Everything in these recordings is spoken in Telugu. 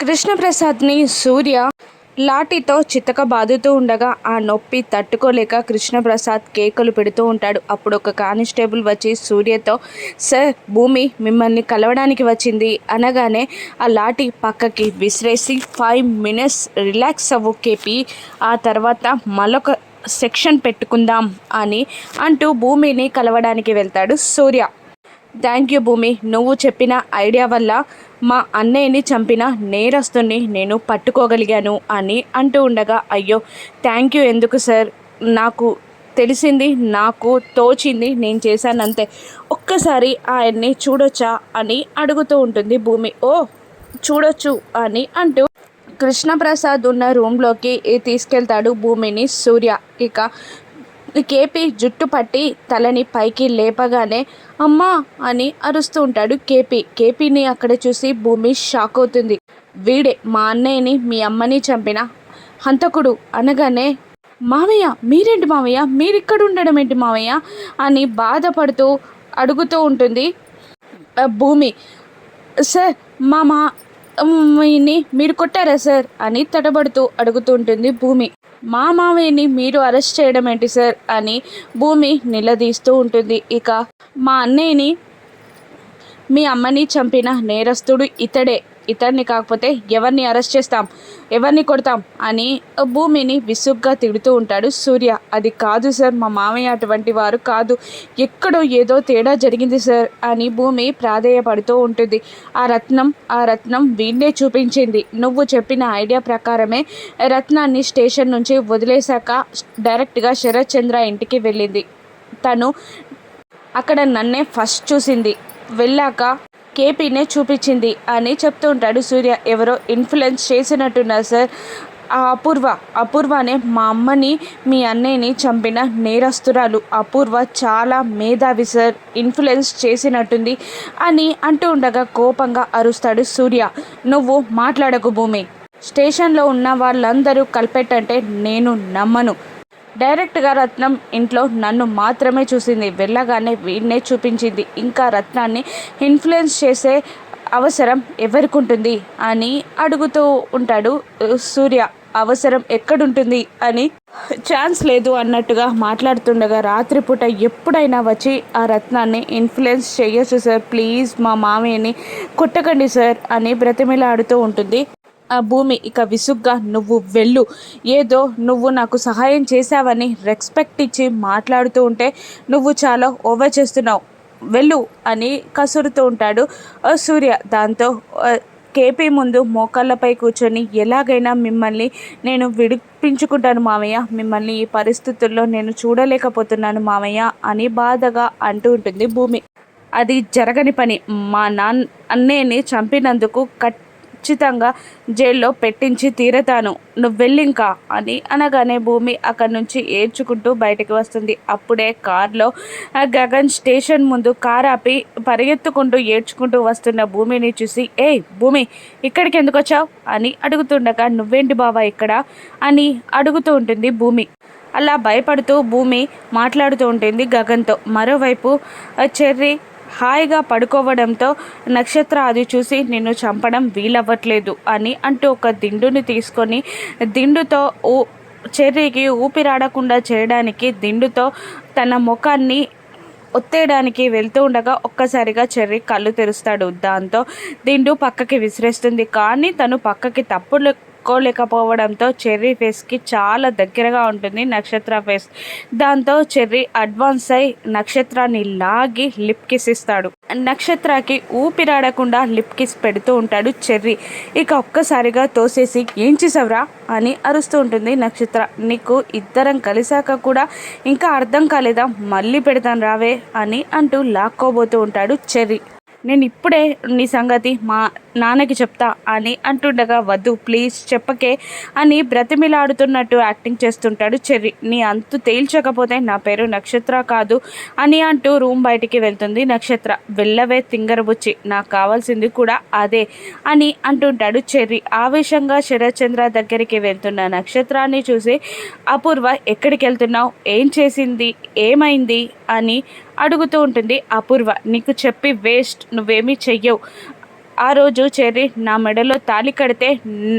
కృష్ణప్రసాద్ని సూర్య లాఠీతో చితక బాదుతూ ఉండగా ఆ నొప్పి తట్టుకోలేక కృష్ణప్రసాద్ కేకలు పెడుతూ ఉంటాడు. అప్పుడు ఒక కానిస్టేబుల్ వచ్చి సూర్యతో సార్ భూమి మిమ్మల్ని కలవడానికి వచ్చింది అనగానే ఆ లాఠీ పక్కకి విసిరేసి ఫైవ్ మినిట్స్ రిలాక్స్ అవ్వు కేపి ఆ తర్వాత మరొక సెక్షన్ పెట్టుకుందాం అని అంటూ భూమిని కలవడానికి వెళ్తాడు సూర్య. థ్యాంక్ యూ భూమి. నువ్వు చెప్పిన ఐడియా వల్ల మా అన్నయ్యని చంపిన నేరస్తుని నేను పట్టుకోగలిగాను అని అంటూ ఉండగా అయ్యో థ్యాంక్ యూ ఎందుకు సార్? నాకు తెలిసింది నాకు తోచింది నేను చేశానంతే. ఒక్కసారి ఆయన్ని చూడొచ్చా అని అడుగుతూ ఉంటుంది భూమి. ఓ చూడొచ్చు అని అంటూ కృష్ణప్రసాద్ ఉన్న రూమ్లోకి తీసుకెళ్తాడు భూమిని సూర్య. ఇక కేపీ జుట్టు పట్టి తలని పైకి లేపగానే అమ్మా అని అరుస్తూ ఉంటాడు కేపీ. కేపీని అక్కడ చూసి భూమి షాక్ అవుతుంది. వీడే మా అన్నయ్యని మీ అమ్మని చంపిన హంతకుడు అనగానే మావయ్య మీరేంటి మావయ్య? మీరిక్కడ ఉండడం ఏంటి మావయ్య? అని బాధపడుతూ అడుగుతూ ఉంటుంది భూమి. సార్ మా మా మీరు కొట్టారా సార్? అని తడబడుతూ అడుగుతూ ఉంటుంది భూమి. మా మామయ్యని మీరు అరెస్ట్ చేయడం ఏంటి సార్? అని భూమి నిలదీస్తూ ఉంటుంది. ఇక మా అన్నయ్యని మీ అమ్మని చంపిన నేరస్తుడు ఇతడే. ఇతన్ని కాకపోతే ఎవరిని అరెస్ట్ చేస్తాం? ఎవరిని కొడతాం? అని భూమిని విసుగ్గా తిడుతూ ఉంటాడు సూర్య. అది కాదు సార్ మా మామయ్య అటువంటి వారు కాదు. ఎక్కడో ఏదో తేడా జరిగింది సార్ అని భూమి ప్రాధేయపడుతూ ఉంటుంది. ఆ రత్నం ఆ రత్నం వీణ్ణే చూపించింది. నువ్వు చెప్పిన ఐడియా ప్రకారమే రత్నాన్ని స్టేషన్ నుంచి వదిలేశాక డైరెక్ట్గా శరత్ చంద్ర ఇంటికి వెళ్ళింది. తను అక్కడ నన్నే ఫస్ట్ చూసింది. వెళ్ళాక కేపీనే చూపించింది అని చెప్తూ ఉంటాడు సూర్య. ఎవరో ఇన్ఫ్లుయెన్స్ చేసినట్టున్నారు సార్. ఆ అపూర్వ అపూర్వనే మా అమ్మని మీ అన్నయ్యని చంపిన నేరస్తురాలు. అపూర్వ చాలా మేధావి సార్. ఇన్ఫ్లుయెన్స్ చేసినట్టుంది అని అంటూ ఉండగా కోపంగా అరుస్తాడు సూర్య. నువ్వు మాట్లాడకు భూమి. స్టేషన్లో ఉన్న వాళ్ళందరూ కలిపెట్టంటే నేను నమ్మను. డైరెక్ట్గా రత్నం ఇంట్లో నన్ను మాత్రమే చూసింది. వెళ్ళగానే వీడినే చూపించింది. ఇంకా రత్నాన్ని ఇన్ఫ్లుయెన్స్ చేసే అవసరం ఎవరికి ఉంటుంది అని అడుగుతూ ఉంటాడు సూర్య అవసరం ఎక్కడుంటుంది? అని. ఛాన్స్ లేదు అన్నట్టుగా మాట్లాడుతుండగా రాత్రిపూట ఎప్పుడైనా వచ్చి ఆ రత్నాన్ని ఇన్ఫ్లుయెన్స్ చేయొచ్చు సార్ ప్లీజ్ మా మామయ్యని కొట్టకండి సార్ అని బ్రతిమిలాడుతూ ఉంటుంది. ఆ భూమి. ఇక విసుగ్గా నువ్వు వెళ్ళు. ఏదో నువ్వు నాకు సహాయం చేశావని రెస్పెక్ట్ ఇచ్చి మాట్లాడుతూ ఉంటే నువ్వు చాలా ఓవర్ చేస్తున్నావు. వెళ్ళు అని కసురుతూ ఉంటాడు. సూర్య దాంతో కేపీ ముందు మోకాళ్ళపై కూర్చొని ఎలాగైనా మిమ్మల్ని నేను విడిపించుకుంటాను మామయ్య. మిమ్మల్ని ఈ పరిస్థితుల్లో నేను చూడలేకపోతున్నాను మామయ్య అని బాధగా అంటూ ఉంటుంది భూమి. అది జరగని పని. మా నాన్న అన్నయ్యని చంపినందుకు కట్ ఖచ్చితంగా జైల్లో పెట్టించి తీరతాను. నువ్వు వెళ్ళింకా అని అనగానే భూమి అక్కడి నుంచి ఏడ్చుకుంటూ బయటకు వస్తుంది. అప్పుడే కార్లో గగన్ స్టేషన్ ముందు కార్ ఆపి పరిగెత్తుకుంటూ ఏడ్చుకుంటూ వస్తున్న భూమిని చూసి ఏయ్ భూమి ఇక్కడికి ఎందుకు వచ్చావు? అని అడుగుతుండగా నువ్వేంటి బావా ఇక్కడ? అని అడుగుతూ ఉంటుంది భూమి. అలా భయపడుతూ భూమి మాట్లాడుతూ ఉంటుంది గగన్తో. మరోవైపు చెర్రీ హాయిగా పడుకోవడంతో నక్షత్ర అది చూసి నిన్ను చంపడం వీలవ్వట్లేదు అని అంటూ ఒక దిండుని తీసుకొని దిండుతో ఊ చెర్రీకి ఊపిరాడకుండా చేయడానికి దిండుతో తన ముఖాన్ని ఒత్తేయడానికి వెళ్తూ ఉండగా ఒక్కసారిగా చెర్రీ కళ్ళు తెరుస్తాడు. దాంతో దిండు పక్కకి విసిరేస్తుంది. కానీ తను పక్కకి తప్పులు కోలేకపోవడంతో చెర్రీ ఫేస్కి చాలా దగ్గరగా ఉంటుంది నక్షత్ర ఫేస్. దాంతో చెర్రీ అడ్వాన్స్ అయి నక్షత్రాన్ని లాగి లిప్ కిస్ ఇస్తాడు. నక్షత్రకి ఊపిరాడకుండా లిప్ కిస్ పెడుతూ ఉంటాడు చెర్రీ. ఇక ఒక్కసారిగా తోసేసి ఏం చేసావురా? అని అరుస్తూ ఉంటుంది నక్షత్ర. నీకు ఇద్దరం కలిసాక కూడా ఇంకా అర్థం కాలేదా? మళ్ళీ పెడతాను రావే అని అంటూ లాక్కోబోతూ ఉంటాడు చెర్రీ. నేను ఇప్పుడే నీ సంగతి మా నాన్నకి చెప్తా అని అంటుండగా వద్దు ప్లీజ్ చెప్పకే అని బ్రతిమిలాడుతున్నట్టు యాక్టింగ్ చేస్తుంటాడు చెర్రీ. నీ అంతు తేల్చకపోతే నా పేరు నక్షత్ర కాదు అని అంటూ రూమ్ బయటికి వెళ్తుంది నక్షత్ర. వెళ్ళవే తింగరబుచ్చి నాకు కావాల్సింది కూడా అదే అని అంటుంటాడు చెర్రీ. ఆవేశంగా శరత్చంద్ర దగ్గరికి వెళ్తున్న నక్షత్రాన్ని చూసి అపూర్వ ఎక్కడికి వెళ్తున్నావు? ఏం చేసింది? ఏమైంది? అని అడుగుతూ ఉంటుంది అపూర్వ. నీకు చెప్పి వేస్ట్ నువ్వేమీ చెయ్యవు ఆ రోజు చెర్రి నా మెడలో తాళి కడితే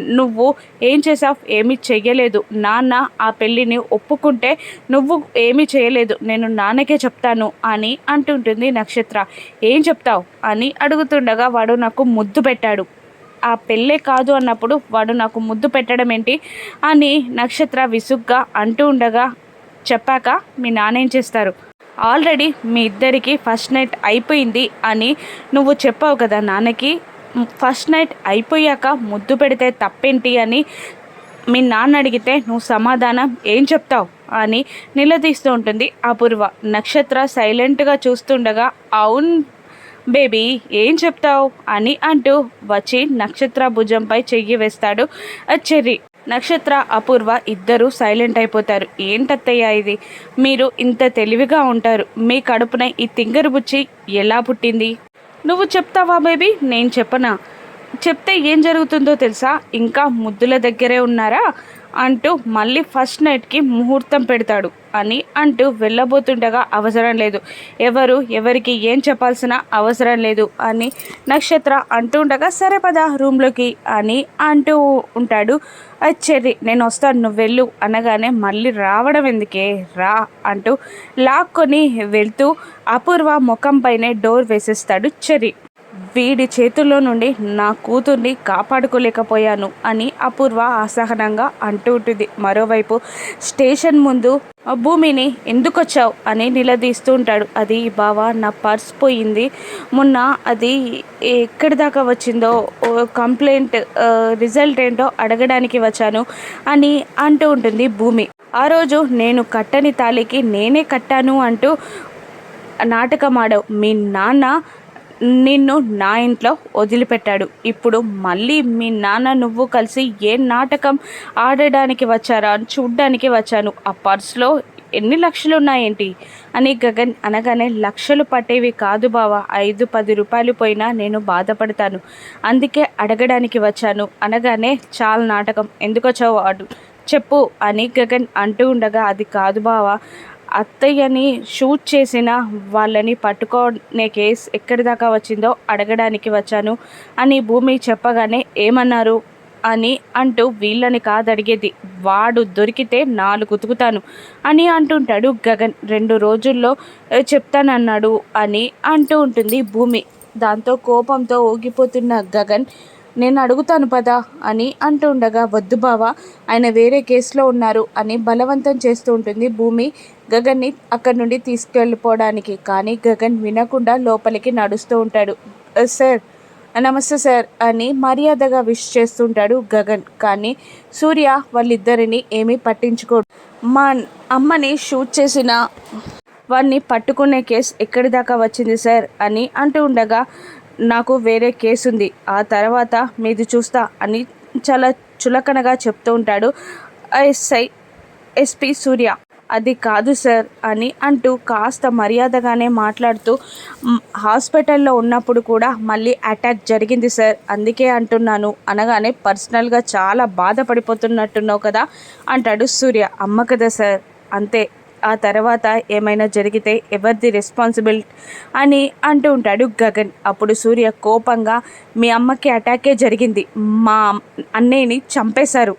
నువ్వు ఏం చేసావు ఏమీ చెయ్యలేదు. నాన్న ఆ పెళ్ళిని ఒప్పుకుంటే నువ్వు ఏమీ చేయలేదు నేను నాన్నకే చెప్తాను అని అంటుంటుంది నక్షత్ర. ఏం చెప్తావు? అని అడుగుతుండగా వాడు నాకు ముద్దు పెట్టాడు. ఆ పెళ్ళే కాదు అన్నప్పుడు వాడు నాకు ముద్దు పెట్టడం ఏంటి? అని నక్షత్ర విసుగ్గా అంటూ ఉండగా చెప్పాక మీ నాన్న ఏం చేస్తారు? ఆల్రెడీ మీ ఇద్దరికి ఫస్ట్ నైట్ అయిపోయింది అని నువ్వు చెప్పావు కదా నాన్నకి. ఫస్ట్ నైట్ అయిపోయాక ముద్దు పెడితే తప్పేంటి అని మీ నాన్న అడిగితే నువ్వు సమాధానం ఏం చెప్తావు? అని నిలదీస్తూ ఉంటుంది అపూర్వ. నక్షత్ర సైలెంట్గా చూస్తుండగా అవును బేబీ ఏం చెప్తావు? అని అంటూ వచ్చి నక్షత్ర భుజంపై చెయ్యి వేస్తాడు ఆ చెర్రి నక్షత్ర అపూర్వ ఇద్దరు సైలెంట్ అయిపోతారు. ఏంటత్తయ్య ఇది? మీరు ఇంత తెలివిగా ఉంటారు. మీ కడుపున ఈ తింగరు బుచ్చి ఎలా పుట్టింది? నువ్వు చెప్తావా బేబీ? నేను చెప్పనా? చెప్తే ఏం జరుగుతుందో తెలుసా? ఇంకా ముద్దుల దగ్గరే ఉన్నారా? అంటూ మళ్ళీ ఫస్ట్ నైట్కి ముహూర్తం పెడతాడు. అని అంటూ వెళ్ళబోతుండగా అవసరం లేదు. ఎవరు ఎవరికి ఏం చెప్పాల్సిన అవసరం లేదు అని నక్షత్ర అంటూ ఉండగా సరే పద రూమ్లోకి అని అంటూ ఉంటాడు. "ఆ, చెర్రి నేను వస్తాను నువ్వు వెళ్ళు అనగానే మళ్ళీ రావడం ఎందుకే? రా అంటూ లాక్కొని వెళ్తూ అపూర్వ ముఖంపైనే డోర్ వేసేస్తాడు చెర్రి. వీడి చేతుల్లో నుండి నా కూతుర్ని కాపాడుకోలేకపోయాను అని అపూర్వ అసహనంగా అంటూ ఉంటుంది. మరోవైపు స్టేషన్ ముందు "ఆ భూమిని ఎందుకు వచ్చావు అని నిలదీస్తూ ఉంటాడు. అది బావా నా పర్స్ పోయింది. మొన్న అది ఎక్కడి దాకా వచ్చిందో ఓ కంప్లైంట్ రిజల్ట్ ఏంటో అడగడానికి వచ్చాను అని అంటూ ఉంటుంది భూమి. ఆ రోజు నేను కట్టని తాళికి నేనే కట్టాను అంటూ నాటకమాడవు. మీ నాన్న నిన్ను నా ఇంట్లో వదిలిపెట్టాడు. ఇప్పుడు మళ్ళీ మీ నాన్న నువ్వు కలిసి ఏ నాటకం ఆడడానికి వచ్చారా? అని చూడ్డానికి వచ్చాను. ఆ పర్స్లో ఎన్ని లక్షలు ఉన్నాయేంటి అని గగన్ అనగానే లక్షలు పట్టేవి కాదు బావా. ఐదు పది రూపాయలు పోయినా నేను బాధపడతాను. అందుకే అడగడానికి వచ్చాను. అనగానే చాలా నాటకం. ఎందుకొచ్చావు వాడు? చెప్పు అని గగన్ అంటూ ఉండగా అది కాదు బావా. అత్తయ్యని షూట్ చేసిన వాళ్ళని పట్టుకునే కేసు ఎక్కడి దాకా వచ్చిందో అడగడానికి వచ్చాను అని భూమి చెప్పగానే ఏమన్నారు? అని అంటూ వీళ్ళని కాదడిగేది. వాడు దొరికితే నాలుగు ఉతుకుతాను అని అంటుంటాడు గగన్. రెండు రోజుల్లో చెప్తానన్నాడు అని అంటూ ఉంటుంది భూమి. దాంతో కోపంతో ఊగిపోతున్న గగన్ నేను అడుగుతాను పదా అని అంటుండగా ఉండగా వద్దు బావా ఆయన వేరే కేసులో ఉన్నారు అని బలవంతం చేస్తూ ఉంటుంది భూమి గగన్ని అక్కడి నుండి తీసుకెళ్ళిపోవడానికి. కానీ గగన్ వినకుండా లోపలికి నడుస్తూ ఉంటాడు. సార్ నమస్తే సార్ అని మర్యాదగా విష్ చేస్తుంటాడు గగన్. కానీ సూర్య వాళ్ళిద్దరిని ఏమీ పట్టించుకోడు. మా అమ్మని షూట్ చేసిన వాడిని పట్టుకునే కేసు ఎక్కడి దాకా వచ్చింది సార్ అని అంటూ ఉండగా నాకు వేరే కేసు ఉంది. ఆ తర్వాత మీది చూస్తా అని చాలా చులకనగా చెప్తూ ఉంటాడు. SI SP Surya. అది కాదు సార్ అని అంటూ కాస్త మర్యాదగానే మాట్లాడుతూ హాస్పిటల్లో ఉన్నప్పుడు కూడా మళ్ళీ అటాక్ జరిగింది సార్. అందుకే అంటున్నాను. అనగానే పర్సనల్గా చాలా బాధపడిపోతున్నట్టున్నావు కదా అంటాడు సూర్య. అమ్మ కదా సార్. అంతే. ఆ తర్వాత ఏమైనా జరిగితే ఎవరిది రెస్పాన్సిబిలిటీ అని అంటూ ఉంటాడు గగన్. అప్పుడు సూర్య కోపంగా మీ అమ్మకి అటాకే జరిగింది. మా అన్నయ్యని చంపేశారు.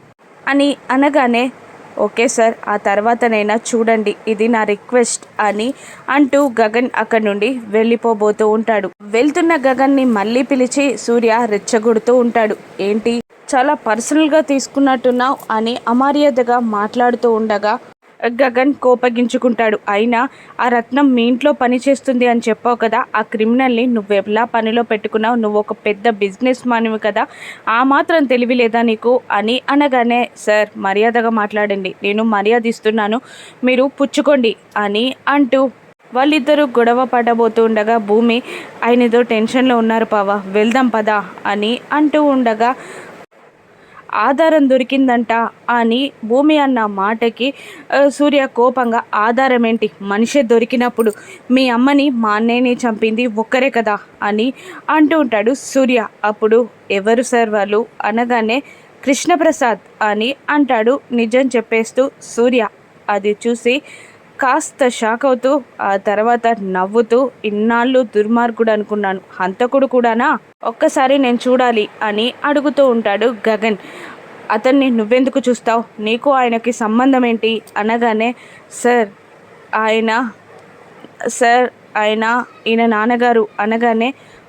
అని అనగానే ఓకే సార్ ఆ తర్వాతనైనా చూడండి. ఇది నా రిక్వెస్ట్ అని అంటూ గగన్ అక్కడి నుండి వెళ్ళిపోబోతూ ఉంటాడు. వెళ్తున్న గగన్ని మళ్ళీ పిలిచి సూర్య రెచ్చగొడుతూ ఉంటాడు. ఏంటి? చాలా పర్సనల్గా తీసుకున్నట్టున్నావు అని అమర్యాదగా మాట్లాడుతూ ఉండగా గగన్ కోపగించుకుంటాడు. అయినా ఆ రత్నం మీ ఇంట్లో పని చేస్తుంది అని చెప్పావు కదా ఆ క్రిమినల్ని నువ్వు ఎలా పనిలో పెట్టుకున్నావు? నువ్వు ఒక పెద్ద బిజినెస్ మానివి కదా ఆ మాత్రం తెలివి లేదా నీకు? అని అనగానే సార్ మర్యాదగా మాట్లాడండి. నేను మర్యాద ఇస్తున్నాను. మీరు పుచ్చుకోండి అని అంటూ వాళ్ళిద్దరూ గొడవ పడబోతూ ఉండగా భూమి ఆయన ఏదో టెన్షన్లో ఉన్నారు పావా. వెళ్దాం పదా అని అంటూ ఉండగా ఆధారం దొరికిందంట అని భూమి అన్న మాటకి సూర్య కోపంగా ఆధారం ఏంటి మనిషే దొరికినప్పుడు మీ అమ్మని మా అన్నయ్యని చంపింది ఒక్కరే కదా అని అంటూ ఉంటాడు సూర్య. అప్పుడు ఎవరు సార్ వాళ్ళు? అనగానే కృష్ణప్రసాద్ అని అంటాడు నిజం చెప్పేస్తూ సూర్య. అది చూసి కాస్త షాక్ అవుతూ ఆ తర్వాత నవ్వుతూ ఇన్నాళ్ళు దుర్మార్గుడు అనుకున్నాను. హంతకుడు కూడానా? ఒక్కసారి నేను చూడాలి అని అడుగుతూ ఉంటాడు గగన్. అతన్ని నువ్వెందుకు చూస్తావు? నీకు ఆయనకి సంబంధం ఏంటి అనగానే సార్ ఆయన సార్ ఆయన ఈయన నాన్నగారు. అనగానే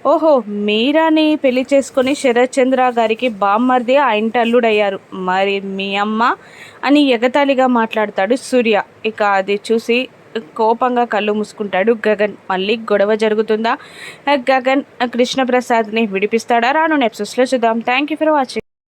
ఓహో మీరాని పెళ్ళి చేసుకుని శరత్ చంద్ర గారికి బామ్మర్ది ఆ ఇంటి అల్లుడయ్యారు మరి మీ అమ్మ అని ఎగతాళిగా మాట్లాడతాడు సూర్య. ఇక అది చూసి కోపంగా కళ్ళు మూసుకుంటాడు గగన్. మళ్ళీ గొడవ జరుగుతుందా? గగన్ కృష్ణప్రసాద్ని విడిపిస్తాడా? రాను నెప్సెస్లో చూద్దాం. Thank you for watching